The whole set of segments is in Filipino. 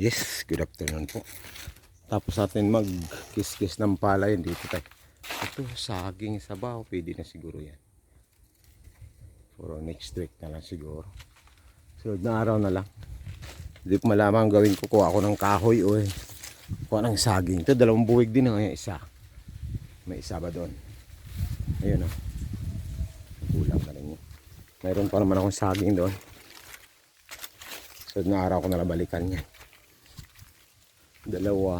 Yes, good afternoon po. Tapos natin mag-kiss-kiss ng palay dito tayo. Ito, saging sabaw. Pwede na siguro yan. For next week na lang siguro. Sunod na araw na lang. Hindi ko malaman gawin ko. Kuha ako ng kahoy o eh. Kuha ng saging. Ito, dalawang buwig din ang isa. May isa ba doon? Ayun o. Kulang na rin yun. Mayroon pa naman akong saging doon. Sunod na araw ko na balikan yan. Dalawa.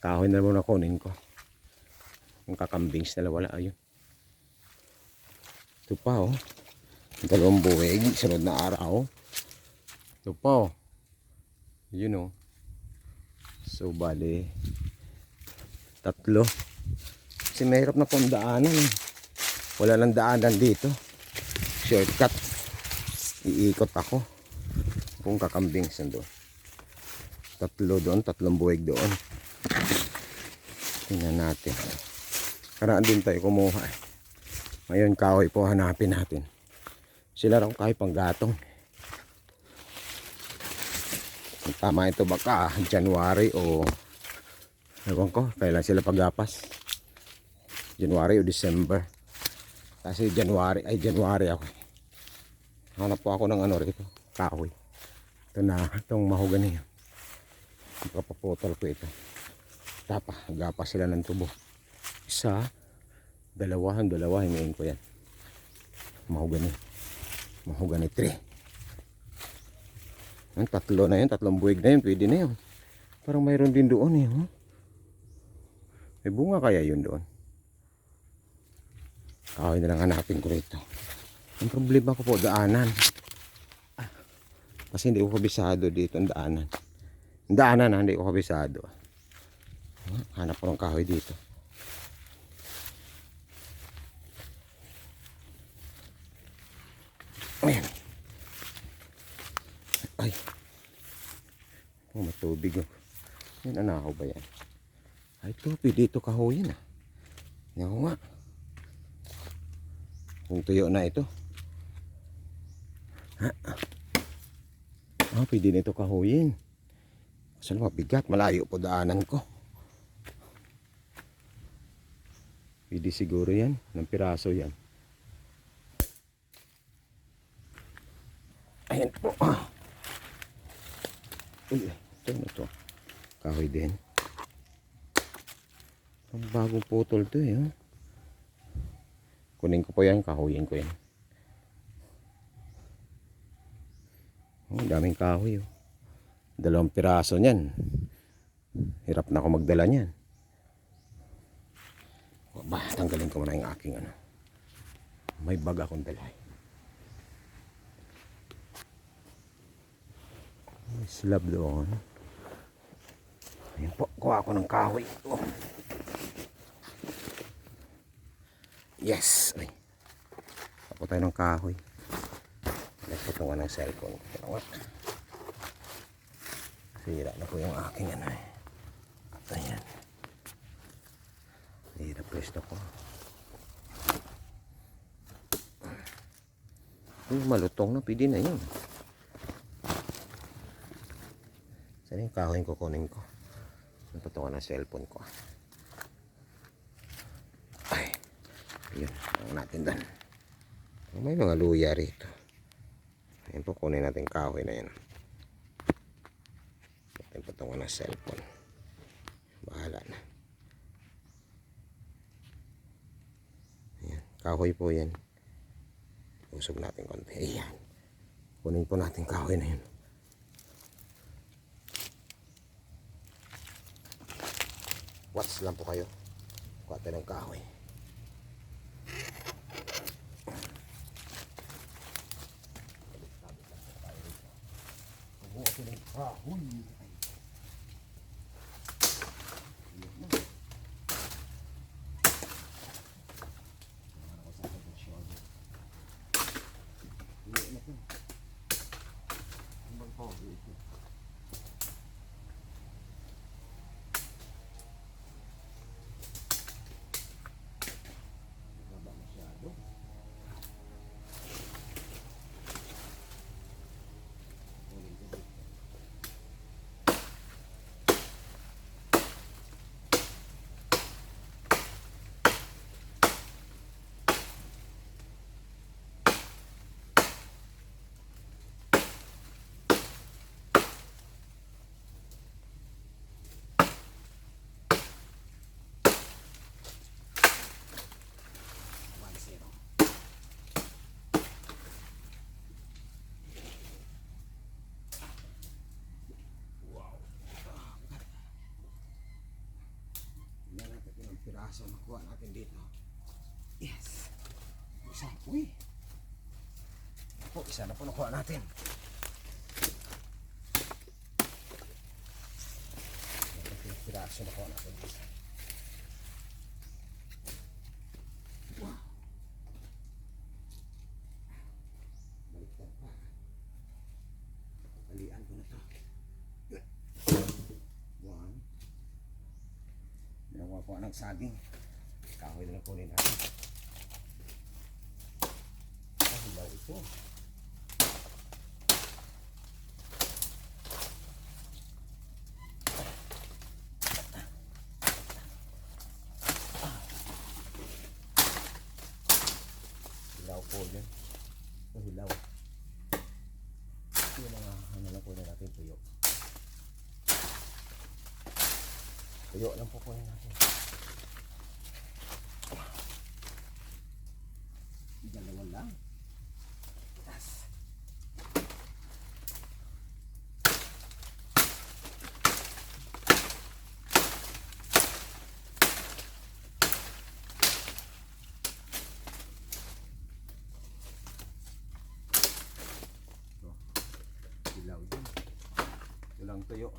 Kahoy na muna kunin ko. Yung kakambings na wala. Ayun. Ito pa oh. Dalawang buwig. Sunod na araw. Ito pa oh. Yun oh. So bali. Tatlo. Kasi mahirap na pong daanan eh. Wala nang daanan dito. Shortcut. Iikot ako. Kung kakambings nandun. Tatlo doon, tatlong buwig doon. Tingnan natin. Karaan din tayo kumuha. Ngayon kahoy po hanapin natin. Sila raw kahoy panggatong. Tama ito baka January o ewan ko kailan sila pagapas. January o December. Kasi January ay January ako. Hanap po ako ng ano rito, kahoy. Ito na, itong mahogani. Kapaputol ko ito. Tapa, gapas sila ng tubo. Isa, dalawa, dalawa, hingin ko yan. Mahogani. Mahogani 3. Ang tatlo na yun, tatlong buwig na yun, pwede na yun. Parang mayroon din doon eh. Oh. May bunga kaya yun doon. Kahoy na lang hanapin ko rito. Ang problema ko po, daanan. Ah, Kasi hindi ko kabisado dito ang daanan. Daanan ha, hindi ko kabisado. Ah, Hanap ko ng kahoy dito. Ayan. Ay. Oh, matubig oh. Yan, anahaw ba yan? Ay, tubig dito kahoy yan ah. Yan nga. Kung tuyo na ito. Ah, pwede nito kahuyin. Kasi mabigat, malayo po daanan ko. Pwede siguro yan, ng piraso yan. Ayan po. Uy, ito na to. Kahoy din. Ang bagong putol to eh. Oh. Kunin ko po yan, kahuyin ko yan. Oh, daming kahoy oh. Dalawang piraso niyan. Hirap na ako magdala niyan. Ba, tanggalin ko muna yung aking ano. May bag akong dala. May slab doon. Ayan po, kuha ako ng kahoy. Oh. Yes! Ay. Ako tayo ng kahoy. Nagputungan ng cellphone. Ano nga? Sira na po yung aking ano eh. Ayan. Hirap pwesto ko. Uy, malutong na. Pwede na yun. Saan yung kahoy ko kunin ko? Naputungan ng cellphone ko. Ay. Yun. Ang natin doon. May mga luya rito. Ayan po, kunin natin kahoy na yan natin patungan ng cellphone. Bahala na. Ayan. Kahoy po yan. Usog natin konti. Ayan. Kunin po natin kahoy na yun. Watch lang po kayo. Kuha ng kahoy. Oh, piraso nakuha natin dito. Yes. Isa. Uy. Ako, isa na po nakuha natin. Piraso nakuha natin dito. Wow. Baliktad pa. Balian ko na to. One. Ko ng saging. Kahoy na lang kunin natin. Ah, hilaw ito. Hilaw po yun. Ito hilaw. Ito yung mga ano lang kunin natin tuyo. Tuyo lang po kunin natin. Dalawa lang. Yes. Ito. Ilaw din. Lang tuyo.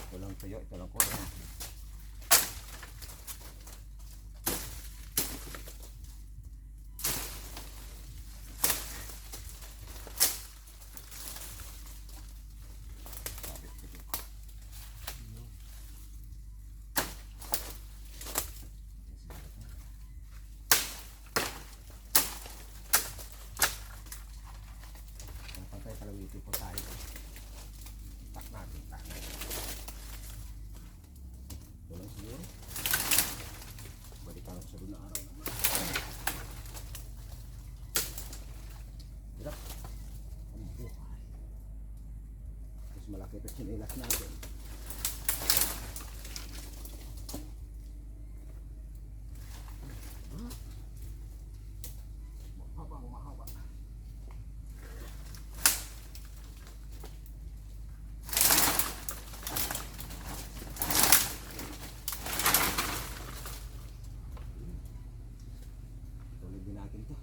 Ito lang tuyo. Ito lang kunin. Ang pantay kalawiti po tayo. Tak natin, tak natin. Ito lang siguro. Balikan sa doon na araw naman. Hirap. Ang buhay. Mas malaki ito sinilas natin. Natin to.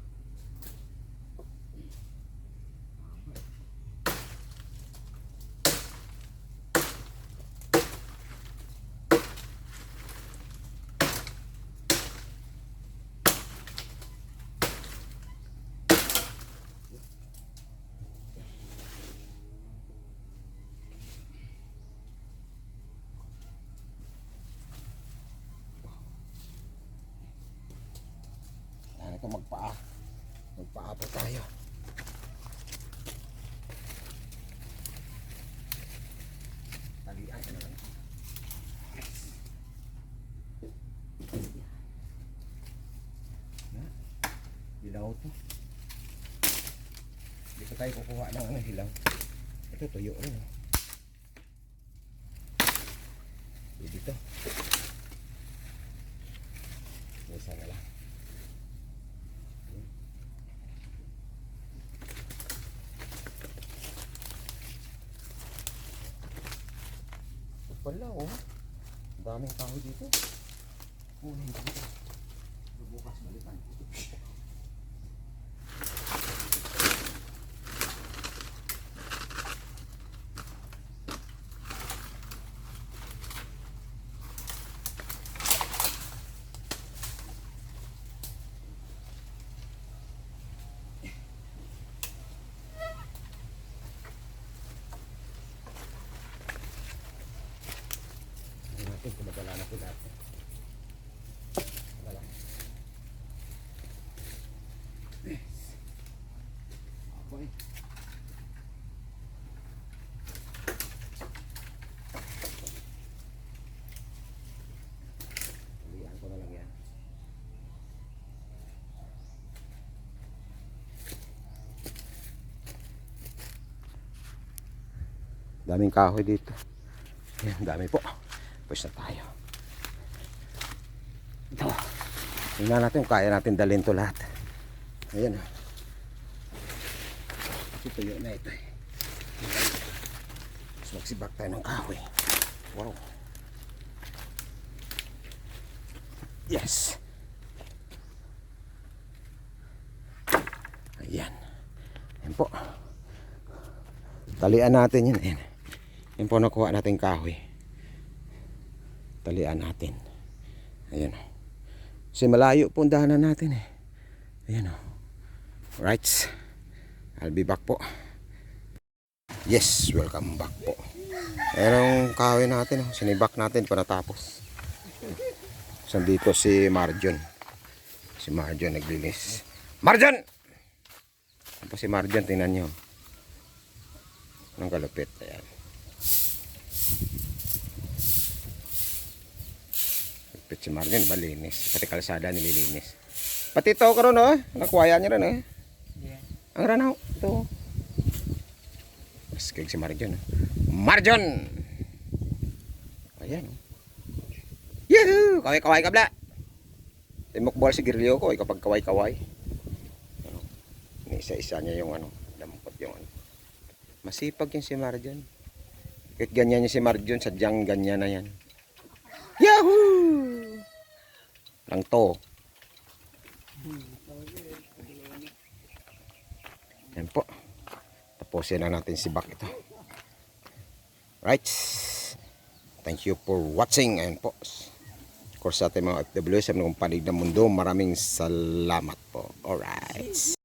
Ano ito magpaa. Magpaa po tayo. Talian ka na lang. Yan. Hilaw to. Dito tayo kukuha ng ano hilaw. Ito tuyo rin. Oh. Dito. Isa na lang. Pala oh. Daming kahoy dito. Kunin ko. Bukas balikan ko. Tingnan natin kung magala na po lahat. Magala. Yes. Okay. Tulian ko na lang yan. Daming kahoy dito. Ayan, dami po. Push na tayo. Ito. Tingnan natin kung kaya natin dalhin to lahat. Ayan. ah. Kasi tuyo na ito eh. Tapos magsibak tayo ng kahoy. Wow. Yes. Ayan. Ayan po. Talian natin yan. Ayan. Yan po nakuha natin kahoy. Talian natin. Ayan. Kasi malayo po ang daanan natin eh. Ayan o. Right. I'll be back po. Yes, welcome back po. Ayan ang kahoy natin. oh. Sinibak natin pa natapos. So, dito si Marjon. Si Marjon naglinis. Marjon! Po si Marjon, tingnan nyo. Anong kalupit. Ayan. Kalupit si Marjon, malinis. Pati kalsada nililinis. Pati ito karon oh. Nakuwaya niya rin eh. Ang ranaw. Ito. Mas kag si Marjon. oh. Marjon! Ayan oh. Yahoo! Kaway-kaway ka bla. Timokbol si Girilio ko, kapag kaway-kaway. Ano, Isa-isa niya yung ano, dampot yung ano. Masipag yung si Marjon. Kahit ganyan yung si Marjon, sadyang ganyan na yan. Yahoo! Lang to. Yan po. Tapusin na natin si Bak ito. Right. Thank you for watching. Ayan po. Of course sa ating mga FW sa mga panig ng mundo, maraming salamat po. Alright.